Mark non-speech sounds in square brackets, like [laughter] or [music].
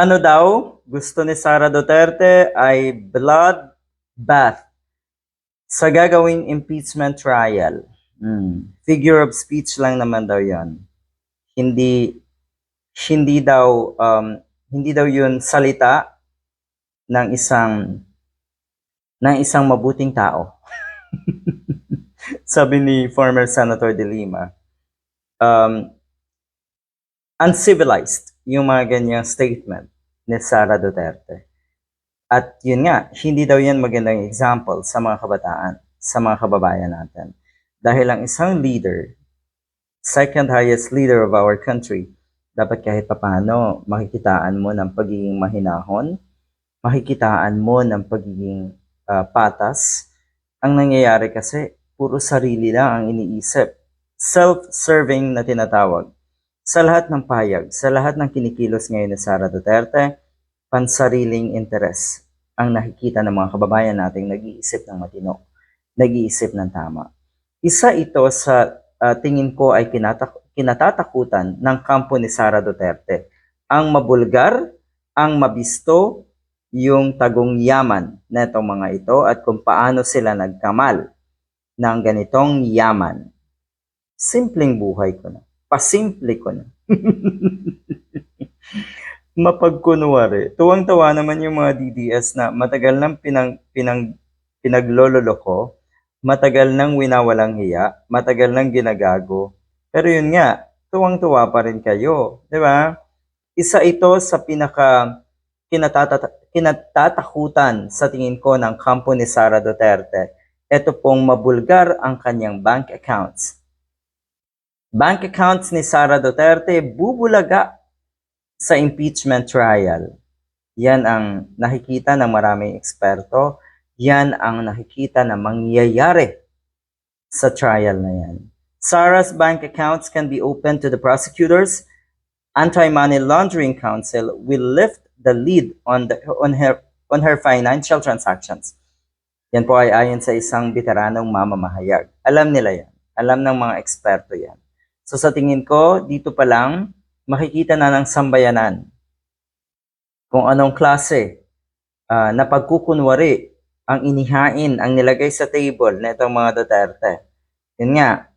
ano daw gusto ni Sara Duterte ay blood bath sa gagawing impeachment trial. Hmm. Figure of speech lang naman daw 'yon. Hindi hindi daw um, hindi daw 'yun salita ng isang ng isang mabuting tao. [laughs] Sabi ni former Senator De Lima. Um, uncivilized yung mga ganyang statement ni Sara Duterte. At yun nga, hindi daw yan magandang example sa mga kabataan, sa mga kababayan natin. Dahil ang isang leader, second highest leader of our country, dapat kahit papano makikitaan mo ng pagiging mahinahon, makikitaan mo ng pagiging ah, patas. Ang nangyayari kasi, puro sarili lang ang iniisip. Self-serving na tinatawag sa lahat ng payag, sa lahat ng kinikilos ngayon ni Sara Duterte, pansariling interes ang nakikita ng mga kababayan nating nag-iisip ng matino, nag-iisip ng tama. Isa ito sa ah, tingin ko ay kinatatakutan ng kampo ni Sara Duterte. Ang mabulgar, ang mabisto, yung tagong yaman na itong mga ito at kung paano sila nagkamal ng ganitong yaman. Simpleng buhay ko na pasimple ko na. [laughs] Mapagkunwari. Tuwang-tawa naman yung mga DDS na matagal nang pinang, pinang, pinaglololo ko, matagal nang winawalang hiya, matagal nang ginagago. Pero yun nga, tuwang-tuwa pa rin kayo. Di ba? Isa ito sa pinaka kinatata- kinatatakutan sa tingin ko ng kampo ni Sara Duterte. Ito pong mabulgar ang kanyang bank accounts bank accounts ni Sara Duterte bubulaga sa impeachment trial. Yan ang nakikita ng maraming eksperto. Yan ang nakikita na mangyayari sa trial na yan. Sarah's bank accounts can be opened to the prosecutors. Anti-Money Laundering Council will lift the lead on, the, on, her, on her financial transactions. Yan po ay ayon sa isang veteranong mamamahayag. Alam nila yan. Alam ng mga eksperto yan. So sa tingin ko, dito pa lang, makikita na ng sambayanan kung anong klase ah, na pagkukunwari ang inihain, ang nilagay sa table na itong mga Duterte. Yun nga,